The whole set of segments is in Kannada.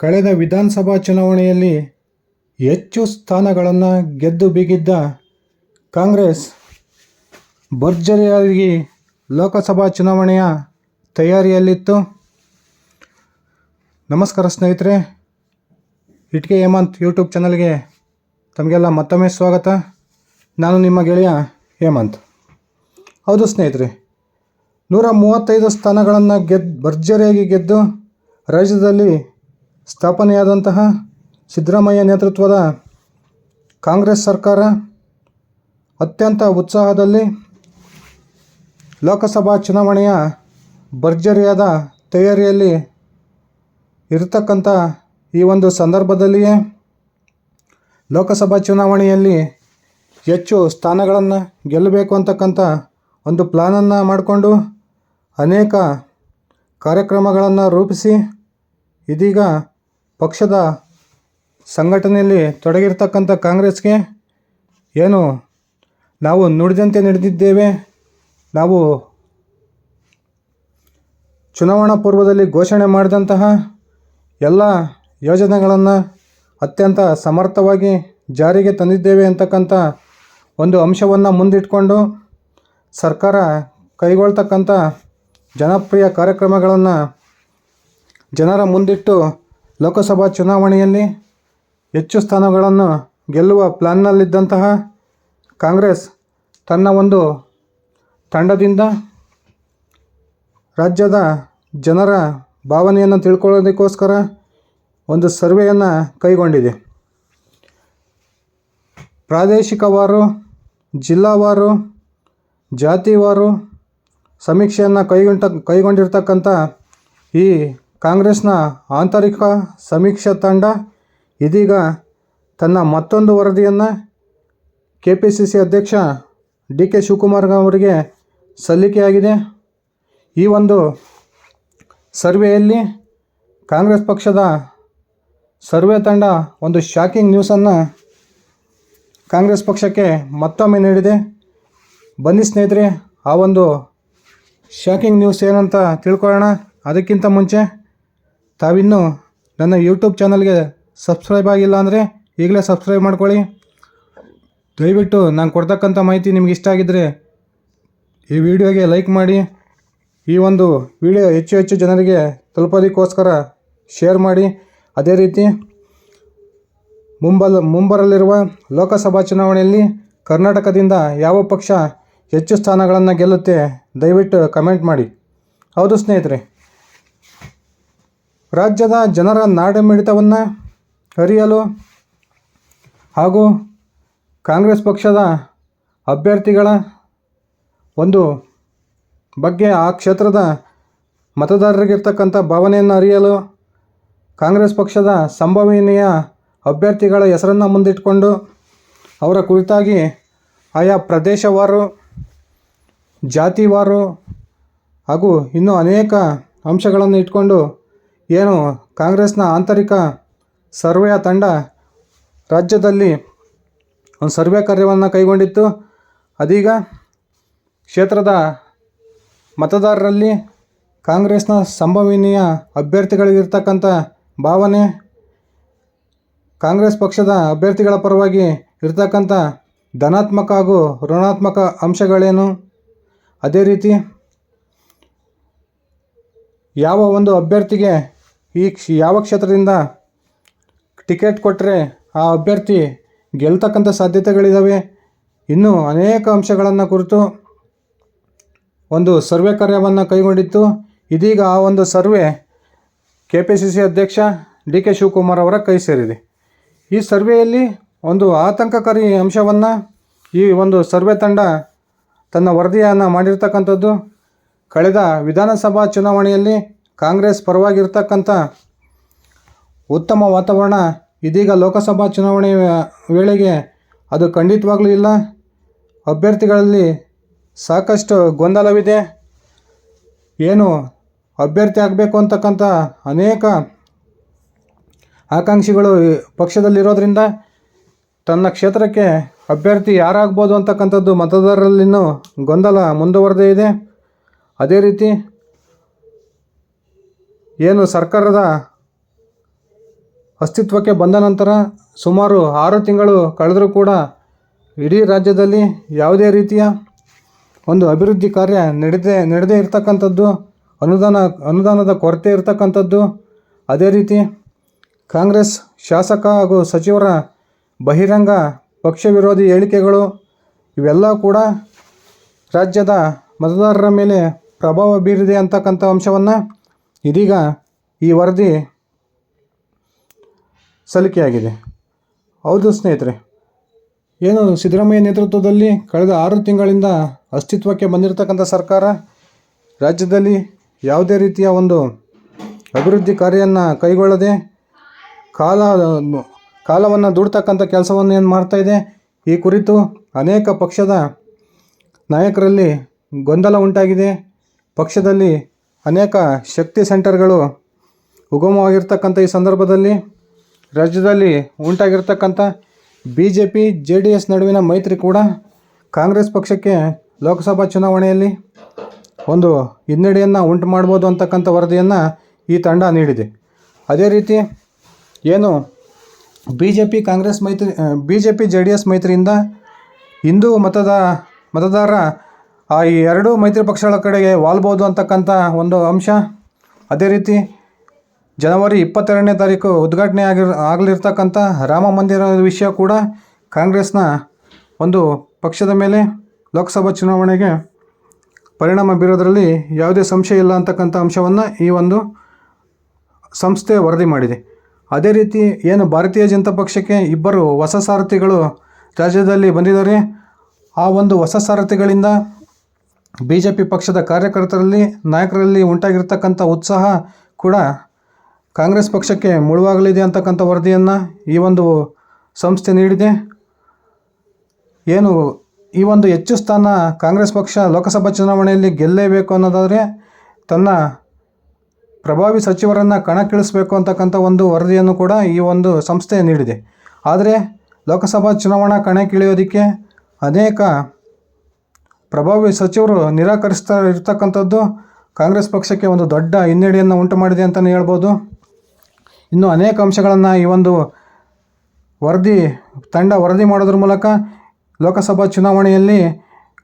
ಕಳೆದ ವಿಧಾನಸಭಾ ಚುನಾವಣೆಯಲ್ಲಿ ಹೆಚ್ಚು ಸ್ಥಾನಗಳನ್ನು ಗೆದ್ದು ಬೀಗಿದ್ದ ಕಾಂಗ್ರೆಸ್ ಭರ್ಜರಿಯಾಗಿ ಲೋಕಸಭಾ ಚುನಾವಣೆಯ ತಯಾರಿಯಲ್ಲಿತ್ತು. ನಮಸ್ಕಾರ ಸ್ನೇಹಿತರೆ, ಇಟ್ಕೆ ಹೇಮಂತ್ ಯೂಟ್ಯೂಬ್ ಚಾನಲ್ಗೆ ತಮಗೆಲ್ಲ ಮತ್ತೊಮ್ಮೆ ಸ್ವಾಗತ. ನಾನು ನಿಮ್ಮ ಗೆಳೆಯ ಹೇಮಂತ್. ಹೌದು ಸ್ನೇಹಿತರೆ, ನೂರ ಮೂವತ್ತೈದು ಸ್ಥಾನಗಳನ್ನು ಗೆದ್ದು ಭರ್ಜರಿಯಾಗಿ ಗೆದ್ದು ರಾಜ್ಯದಲ್ಲಿ ಸ್ಥಾಪನೆಯಾದಂತಹ ಸಿದ್ದರಾಮಯ್ಯ ನೇತೃತ್ವದ ಕಾಂಗ್ರೆಸ್ ಸರ್ಕಾರ ಅತ್ಯಂತ ಉತ್ಸಾಹದಲ್ಲಿ ಲೋಕಸಭಾ ಚುನಾವಣೆಯ ಭರ್ಜರಿಯಾದ ತಯಾರಿಯಲ್ಲಿ ಇರತಕ್ಕಂಥ ಈ ಒಂದು ಸಂದರ್ಭದಲ್ಲಿಯೇ ಲೋಕಸಭಾ ಚುನಾವಣೆಯಲ್ಲಿ ಹೆಚ್ಚು ಸ್ಥಾನಗಳನ್ನು ಗೆಲ್ಲಬೇಕು ಅಂತಕ್ಕಂಥ ಒಂದು ಪ್ಲಾನನ್ನು ಮಾಡಿಕೊಂಡು ಅನೇಕ ಕಾರ್ಯಕ್ರಮಗಳನ್ನು ರೂಪಿಸಿ ಇದೀಗ ಪಕ್ಷದ ಸಂಘಟನೆಯಲ್ಲಿ ತೊಡಗಿರ್ತಕ್ಕಂಥ ಕಾಂಗ್ರೆಸ್ಗೆ ಏನು ನಾವು ನುಡಿದಂತೆ ನಡೆದಿದ್ದೇವೆ, ನಾವು ಚುನಾವಣಾ ಪೂರ್ವದಲ್ಲಿ ಘೋಷಣೆ ಮಾಡಿದಂತಹ ಎಲ್ಲ ಯೋಜನೆಗಳನ್ನು ಅತ್ಯಂತ ಸಮರ್ಥವಾಗಿ ಜಾರಿಗೆ ತಂದಿದ್ದೇವೆ ಅಂತಕ್ಕಂಥ ಒಂದು ಅಂಶವನ್ನು ಮುಂದಿಟ್ಕೊಂಡು ಸರ್ಕಾರ ಕೈಗೊಳ್ತಕ್ಕಂಥ ಜನಪ್ರಿಯ ಕಾರ್ಯಕ್ರಮಗಳನ್ನು ಜನರ ಮುಂದಿಟ್ಟು ಲೋಕಸಭಾ ಚುನಾವಣೆಯಲ್ಲಿ ಹೆಚ್ಚು ಸ್ಥಾನಗಳನ್ನು ಗೆಲ್ಲುವ ಪ್ಲ್ಯಾನ್ನಲ್ಲಿದ್ದಂತಹ ಕಾಂಗ್ರೆಸ್ ತನ್ನ ಒಂದು ತಂಡದಿಂದ ರಾಜ್ಯದ ಜನರ ಭಾವನೆಯನ್ನು ತಿಳ್ಕೊಳ್ಳೋದಕ್ಕೋಸ್ಕರ ಒಂದು ಸರ್ವೆಯನ್ನು ಕೈಗೊಂಡಿದೆ. ಪ್ರಾದೇಶಿಕವಾರು, ಜಿಲ್ಲಾವಾರು, ಜಾತಿವಾರು ಸಮೀಕ್ಷೆಯನ್ನು ಕೈಗೊಂಡ ಕೈಗೊಂಡಿರ್ತಕ್ಕಂಥ ಈ ಕಾಂಗ್ರೆಸ್ನ ಆಂತರಿಕ ಸಮೀಕ್ಷಾ ತಂಡ ಇದೀಗ ತನ್ನ ಮತ್ತೊಂದು ವರದಿಯನ್ನು ಕೆ ಪಿ ಸಿ ಸಿ ಅಧ್ಯಕ್ಷ ಡಿ ಕೆ ಶಿವಕುಮಾರ್ ಅವರಿಗೆ ಸಲ್ಲಿಕೆಯಾಗಿದೆ. ಈ ಒಂದು ಸರ್ವೆಯಲ್ಲಿ ಕಾಂಗ್ರೆಸ್ ಪಕ್ಷದ ಸರ್ವೆ ತಂಡ ಒಂದು ಶಾಕಿಂಗ್ ನ್ಯೂಸನ್ನು ಕಾಂಗ್ರೆಸ್ ಪಕ್ಷಕ್ಕೆ ಮತ್ತೊಮ್ಮೆ ನೀಡಿದೆ. ಬನ್ನಿ ಸ್ನೇಹಿತರೆ, ಆ ಒಂದು ಶಾಕಿಂಗ್ ನ್ಯೂಸ್ ಏನಂತ ತಿಳ್ಕೊಳ್ಳೋಣ. ಅದಕ್ಕಿಂತ ಮುಂಚೆ ತಾವಿನ್ನೂ ನನ್ನ ಯೂಟ್ಯೂಬ್ ಚಾನಲ್ಗೆ ಸಬ್ಸ್ಕ್ರೈಬ್ ಆಗಿಲ್ಲ ಅಂದರೆ ಈಗಲೇ ಸಬ್ಸ್ಕ್ರೈಬ್ ಮಾಡ್ಕೊಳ್ಳಿ. ದಯವಿಟ್ಟು ನಾನು ಕೊಡ್ತಕ್ಕಂಥ ಮಾಹಿತಿ ನಿಮ್ಗೆ ಇಷ್ಟ ಆಗಿದ್ದರೆ ಈ ವಿಡಿಯೋಗೆ ಲೈಕ್ ಮಾಡಿ. ಈ ಒಂದು ವಿಡಿಯೋ ಹೆಚ್ಚು ಹೆಚ್ಚು ಜನರಿಗೆ ತಲುಪೋದಕ್ಕೋಸ್ಕರ ಶೇರ್ ಮಾಡಿ. ಅದೇ ರೀತಿ ಮುಂಬಲ್ ಮುಂಬರಲಿರುವ ಲೋಕಸಭಾ ಚುನಾವಣೆಯಲ್ಲಿ ಕರ್ನಾಟಕದಿಂದ ಯಾವ ಪಕ್ಷ ಹೆಚ್ಚು ಸ್ಥಾನಗಳನ್ನು ಗೆಲ್ಲುತ್ತೆ ದಯವಿಟ್ಟು ಕಮೆಂಟ್ ಮಾಡಿ. ಹೌದು ಸ್ನೇಹಿತರೆ. ರಾಜ್ಯದ ಜನರ ನಾಡಮಿಡಿತವನ್ನು ಅರಿಯಲು ಹಾಗೂ ಕಾಂಗ್ರೆಸ್ ಪಕ್ಷದ ಅಭ್ಯರ್ಥಿಗಳ ಒಂದು ಬಗ್ಗೆ ಆ ಕ್ಷೇತ್ರದ ಮತದಾರರಿಗಿರ್ತಕ್ಕಂಥ ಭಾವನೆಯನ್ನು ಅರಿಯಲು ಕಾಂಗ್ರೆಸ್ ಪಕ್ಷದ ಸಂಭವನೀಯ ಅಭ್ಯರ್ಥಿಗಳ ಹೆಸರನ್ನು ಮುಂದಿಟ್ಕೊಂಡು ಅವರ ಕುರಿತಾಗಿ ಆಯಾ ಪ್ರದೇಶವಾರು, ಜಾತಿವಾರು ಹಾಗೂ ಇನ್ನೂ ಅನೇಕ ಅಂಶಗಳನ್ನು ಇಟ್ಕೊಂಡು ಏನು? ಕಾಂಗ್ರೆಸ್ನ ಆಂತರಿಕ ಸರ್ವೆಯ ತಂಡ ರಾಜ್ಯದಲ್ಲಿ ಒಂದು ಸರ್ವೆ ಕಾರ್ಯವನ್ನು ಕೈಗೊಂಡಿತ್ತು. ಅದೀಗ ಕ್ಷೇತ್ರದ ಮತದಾರರಲ್ಲಿ ಕಾಂಗ್ರೆಸ್ನ ಸಂಭವನೀಯ ಅಭ್ಯರ್ಥಿಗಳಿಗಿರ್ತಕ್ಕಂಥ ಭಾವನೆ, ಕಾಂಗ್ರೆಸ್ ಪಕ್ಷದ ಅಭ್ಯರ್ಥಿಗಳ ಪರವಾಗಿ ಇರ್ತಕ್ಕಂಥ ಧನಾತ್ಮಕ ಹಾಗೂ ಋಣಾತ್ಮಕ ಅಂಶಗಳೇನು? ಅದೇ ರೀತಿ ಯಾವ ಒಂದು ಅಭ್ಯರ್ಥಿಗೆ ಈ ಕ್ಷ ಯಾವ ಕ್ಷೇತ್ರದಿಂದ ಟಿಕೆಟ್ ಕೊಟ್ಟರೆ ಆ ಅಭ್ಯರ್ಥಿ ಗೆಲ್ತಕ್ಕಂಥ ಸಾಧ್ಯತೆಗಳಿದ್ದಾವೆ ಇನ್ನೂ ಅನೇಕ ಅಂಶಗಳನ್ನು ಕುರಿತು ಒಂದು ಸರ್ವೆ ಕಾರ್ಯವನ್ನು ಕೈಗೊಂಡಿತ್ತು. ಇದೀಗ ಆ ಒಂದು survey K P C C ಅಧ್ಯಕ್ಷ ಡಿ ಕೆ ಶಿವಕುಮಾರ್ ಅವರ ಕೈ ಸೇರಿದೆ. ಈ ಸರ್ವೆಯಲ್ಲಿ ಒಂದು ಆತಂಕಕಾರಿ ಅಂಶವನ್ನು ಈ ಒಂದು ಸರ್ವೆ ತಂಡ ತನ್ನ ವರದಿಯನ್ನು ಮಾಡಿರ್ತಕ್ಕಂಥದ್ದು. ಕಳೆದ ವಿಧಾನಸಭಾ ಚುನಾವಣೆಯಲ್ಲಿ ಕಾಂಗ್ರೆಸ್ ಪರವಾಗಿರ್ತಕ್ಕಂಥ ಉತ್ತಮ ವಾತಾವರಣ ಇದೀಗ ಲೋಕಸಭಾ ಚುನಾವಣೆ ವೇಳೆಗೆ ಅದು ಖಂಡಿತವಾಗಲೂ ಇಲ್ಲ. ಅಭ್ಯರ್ಥಿಗಳಲ್ಲಿ ಸಾಕಷ್ಟು ಗೊಂದಲವಿದೆ. ಏನು ಅಭ್ಯರ್ಥಿ ಆಗಬೇಕು ಅಂತಕ್ಕಂಥ ಅನೇಕ ಆಕಾಂಕ್ಷಿಗಳು ಪಕ್ಷದಲ್ಲಿರೋದ್ರಿಂದ ತನ್ನ ಕ್ಷೇತ್ರಕ್ಕೆ ಅಭ್ಯರ್ಥಿ ಯಾರಾಗ್ಬೋದು ಅಂತಕ್ಕಂಥದ್ದು ಮತದಾರರಲ್ಲಿನೂ ಗೊಂದಲ ಮುಂದುವರೆದೇ ಇದೆ. ಅದೇ ರೀತಿ ಏನು ಸರ್ಕಾರದ ಅಸ್ತಿತ್ವಕ್ಕೆ ಬಂದ ನಂತರ ಸುಮಾರು ಆರು ತಿಂಗಳು ಕಳೆದರೂ ಕೂಡ ಇಡೀ ರಾಜ್ಯದಲ್ಲಿ ಯಾವುದೇ ರೀತಿಯ ಒಂದು ಅಭಿವೃದ್ಧಿ ಕಾರ್ಯ ನಡೆದೇ ನಡೆದೇ ಇರತಕ್ಕಂಥದ್ದು, ಅನುದಾನ, ಅನುದಾನದ ಕೊರತೆ ಇರತಕ್ಕಂಥದ್ದು, ಅದೇ ರೀತಿ ಕಾಂಗ್ರೆಸ್ ಶಾಸಕ ಹಾಗೂ ಸಚಿವರ ಬಹಿರಂಗ ಪಕ್ಷ ವಿರೋಧಿ ಹೇಳಿಕೆಗಳು ಇವೆಲ್ಲ ಕೂಡ ರಾಜ್ಯದ ಮತದಾರರ ಮೇಲೆ ಪ್ರಭಾವ ಬೀರಿದೆ ಅಂತಕ್ಕಂಥ ಅಂಶವನ್ನು ಇದೀಗ ಈ ವರದಿ ಸಲ್ಲಿಕೆಯಾಗಿದೆ. ಹೌದು ಸ್ನೇಹಿತರೆ, ಏನು ಸಿದ್ದರಾಮಯ್ಯ ನೇತೃತ್ವದಲ್ಲಿ ಕಳೆದ ಆರು ತಿಂಗಳಿಂದ ಅಸ್ತಿತ್ವಕ್ಕೆ ಬಂದಿರತಕ್ಕಂಥ ಸರ್ಕಾರ ರಾಜ್ಯದಲ್ಲಿ ಯಾವುದೇ ರೀತಿಯ ಒಂದು ಅಭಿವೃದ್ಧಿ ಕಾರ್ಯವನ್ನು ಕೈಗೊಳ್ಳದೆ ಕಾಲ, ಕಾಲವನ್ನು ದೂಡ್ತಕ್ಕಂಥ ಕೆಲಸವನ್ನು ಏನು ಮಾಡ್ತಾ ಇದೆ? ಈ ಕುರಿತು ಅನೇಕ ಪಕ್ಷದ ನಾಯಕರಲ್ಲಿ ಗೊಂದಲ ಉಂಟಾಗಿದೆ. ಪಕ್ಷದಲ್ಲಿ ಅನೇಕ ಶಕ್ತಿ ಸೆಂಟರ್ಗಳು ಉಗಮವಾಗಿರ್ತಕ್ಕಂಥ ಈ ಸಂದರ್ಭದಲ್ಲಿ ರಾಜ್ಯದಲ್ಲಿ ಉಂಟಾಗಿರ್ತಕ್ಕಂಥ B J P J D S ನಡುವಿನ ಮೈತ್ರಿ ಕೂಡ ಕಾಂಗ್ರೆಸ್ ಪಕ್ಷಕ್ಕೆ ಲೋಕಸಭಾ ಚುನಾವಣೆಯಲ್ಲಿ ಒಂದು ಹಿನ್ನಡೆಯನ್ನು ಉಂಟು ಮಾಡ್ಬೋದು ಅಂತಕ್ಕಂಥ ವರದಿಯನ್ನು ಈ ತಂಡ ನೀಡಿದೆ. ಅದೇ ರೀತಿ ಏನು ಬಿ ಜೆ ಪಿ ಕಾಂಗ್ರೆಸ್ ಮೈತ್ರಿ B J P J D S ಮೈತ್ರಿಯಿಂದ Hindu ಮತದ ಮತದಾರ ಆ ಈ ಎರಡೂ ಮೈತ್ರಿ ಪಕ್ಷಗಳ ಕಡೆಗೆ ವಾಲ್ಬೋದು ಅಂತಕ್ಕಂಥ ಒಂದು ಅಂಶ. ಅದೇ ರೀತಿ ಜನವರಿ ಇಪ್ಪತ್ತೆರಡನೇ ತಾರೀಕು ಉದ್ಘಾಟನೆ ಆಗಿರ್, ಆಗಲಿರ್ತಕ್ಕಂಥ ರಾಮ ಮಂದಿರದ ವಿಷಯ ಕೂಡ ಕಾಂಗ್ರೆಸ್ನ ಒಂದು ಪಕ್ಷದ ಮೇಲೆ ಲೋಕಸಭಾ ಚುನಾವಣೆಗೆ ಪರಿಣಾಮ ಬೀರೋದರಲ್ಲಿ ಯಾವುದೇ ಸಂಶಯ ಇಲ್ಲ ಅಂತಕ್ಕಂಥ ಅಂಶವನ್ನು ಈ ಒಂದು ಸಂಸ್ಥೆ ವರದಿ ಮಾಡಿದೆ. ಅದೇ ರೀತಿ ಏನು ಭಾರತೀಯ ಜನತಾ ಪಕ್ಷಕ್ಕೆ ಇಬ್ಬರು ಹೊಸ ಸಾರಥಿಗಳು ರಾಜ್ಯದಲ್ಲಿ ಬಂದಿದ್ದಾರೆ. ಆ ಒಂದು ಹೊಸ ಸಾರಥಿಗಳಿಂದ ಬಿ ಜೆ ಪಿ ಪಕ್ಷದ ಕಾರ್ಯಕರ್ತರಲ್ಲಿ, ನಾಯಕರಲ್ಲಿ ಉಂಟಾಗಿರ್ತಕ್ಕಂಥ ಉತ್ಸಾಹ ಕೂಡ ಕಾಂಗ್ರೆಸ್ ಪಕ್ಷಕ್ಕೆ ಮುಳುವಾಗಲಿದೆ ಅಂತಕ್ಕಂಥ ವರದಿಯನ್ನು ಈ ಒಂದು ಸಂಸ್ಥೆ ನೀಡಿದೆ. ಏನು ಈ ಒಂದು ಹೆಚ್ಚು ಸ್ಥಾನ ಕಾಂಗ್ರೆಸ್ ಪಕ್ಷ ಲೋಕಸಭಾ ಚುನಾವಣೆಯಲ್ಲಿ ಗೆಲ್ಲೇಬೇಕು ಅನ್ನೋದಾದರೆ ತನ್ನ ಪ್ರಭಾವಿ ಸಚಿವರನ್ನು ಕಣಕ್ಕಿಳಿಸಬೇಕು ಅಂತಕ್ಕಂಥ ಒಂದು ವರದಿಯನ್ನು ಕೂಡ ಈ ಒಂದು ಸಂಸ್ಥೆ ನೀಡಿದೆ. ಆದರೆ ಲೋಕಸಭಾ ಚುನಾವಣಾ ಕಣಕ್ಕಿಳಿಯೋದಕ್ಕೆ ಅನೇಕ ಪ್ರಭಾವಿ ಸಚಿವರು ನಿರಾಕರಿಸ್ತಾ ಇರ್ತಕ್ಕಂಥದ್ದು ಕಾಂಗ್ರೆಸ್ ಪಕ್ಷಕ್ಕೆ ಒಂದು ದೊಡ್ಡ ಹಿನ್ನಡೆಯನ್ನು ಉಂಟು ಮಾಡಿದೆ ಅಂತಲೇ ಹೇಳ್ಬೋದು. ಇನ್ನು ಅನೇಕ ಅಂಶಗಳನ್ನು ಈ ಒಂದು ವರದಿ, ತಂಡ ವರದಿ ಮಾಡೋದ್ರ ಮೂಲಕ ಲೋಕಸಭಾ ಚುನಾವಣೆಯಲ್ಲಿ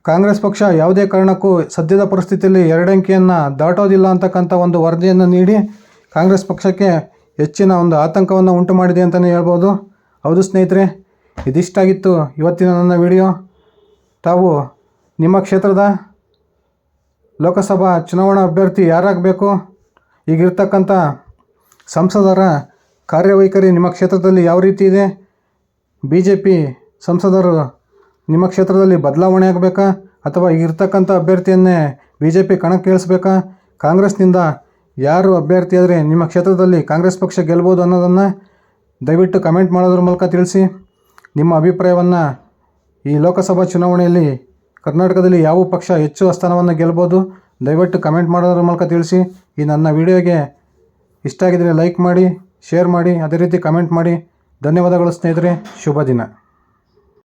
ಕಾಂಗ್ರೆಸ್ ಪಕ್ಷ ಯಾವುದೇ ಕಾರಣಕ್ಕೂ ಸದ್ಯದ ಪರಿಸ್ಥಿತಿಯಲ್ಲಿ ಎರಡಂಕಿಯನ್ನು ದಾಟೋದಿಲ್ಲ ಅಂತಕ್ಕಂಥ ಒಂದು ವರದಿಯನ್ನು ನೀಡಿ ಕಾಂಗ್ರೆಸ್ ಪಕ್ಷಕ್ಕೆ ಹೆಚ್ಚಿನ ಒಂದು ಆತಂಕವನ್ನು ಉಂಟು ಮಾಡಿದೆ ಅಂತಲೇ ಹೇಳ್ಬೋದು. ಹೌದು ಸ್ನೇಹಿತರೆ, ಇದಿಷ್ಟಾಗಿತ್ತು ಇವತ್ತಿನ ನನ್ನ ವಿಡಿಯೋ. ತಾವು ನಿಮ್ಮ ಕ್ಷೇತ್ರದ ಲೋಕಸಭಾ ಚುನಾವಣಾ ಅಭ್ಯರ್ಥಿ ಯಾರಾಗಬೇಕು? ಈಗಿರ್ತಕ್ಕಂಥ ಸಂಸದರ ಕಾರ್ಯವೈಖರಿ ನಿಮ್ಮ ಕ್ಷೇತ್ರದಲ್ಲಿ ಯಾವ ರೀತಿ ಇದೆ? ಬಿ ಜೆ ಪಿ ಸಂಸದರು ನಿಮ್ಮ ಕ್ಷೇತ್ರದಲ್ಲಿ ಬದಲಾವಣೆ ಆಗಬೇಕಾ? ಅಥವಾ ಈಗಿರ್ತಕ್ಕಂಥ ಅಭ್ಯರ್ಥಿಯನ್ನೇ ಬಿ ಜೆ ಪಿ ಕಣಕ್ಕೆ ಇಳಿಸ್ಬೇಕಾ? ಕಾಂಗ್ರೆಸ್ನಿಂದ ಯಾರು ಅಭ್ಯರ್ಥಿ ಆದರೆ ನಿಮ್ಮ ಕ್ಷೇತ್ರದಲ್ಲಿ ಕಾಂಗ್ರೆಸ್ ಪಕ್ಷ ಗೆಲ್ಬೋದು ಅನ್ನೋದನ್ನು ದಯವಿಟ್ಟು ಕಮೆಂಟ್ ಮಾಡೋದ್ರ ಮೂಲಕ ತಿಳಿಸಿ. ನಿಮ್ಮ ಅಭಿಪ್ರಾಯವನ್ನು ಈ ಲೋಕಸಭಾ ಚುನಾವಣೆಯಲ್ಲಿ ಕರ್ನಾಟಕದಲ್ಲಿ ಯಾವ ಪಕ್ಷ ಹೆಚ್ಚು ಸ್ಥಾನವನ್ನು ಗೆಲ್ಬೋದು? ದಯವಿಟ್ಟು ಕಮೆಂಟ್ ಮಾಡೋದ್ರ ಮೂಲಕ ತಿಳಿಸಿ. ಈ ನನ್ನ ವಿಡಿಯೋಗೆ ಇಷ್ಟ ಆಗಿದರೆ ಲೈಕ್ ಮಾಡಿ, ಶೇರ್ ಮಾಡಿ, ಅದೇ ರೀತಿ ಕಮೆಂಟ್ ಮಾಡಿ. ಧನ್ಯವಾದಗಳು ಸ್ನೇಹಿತರೆ. ಶುಭ ದಿನ.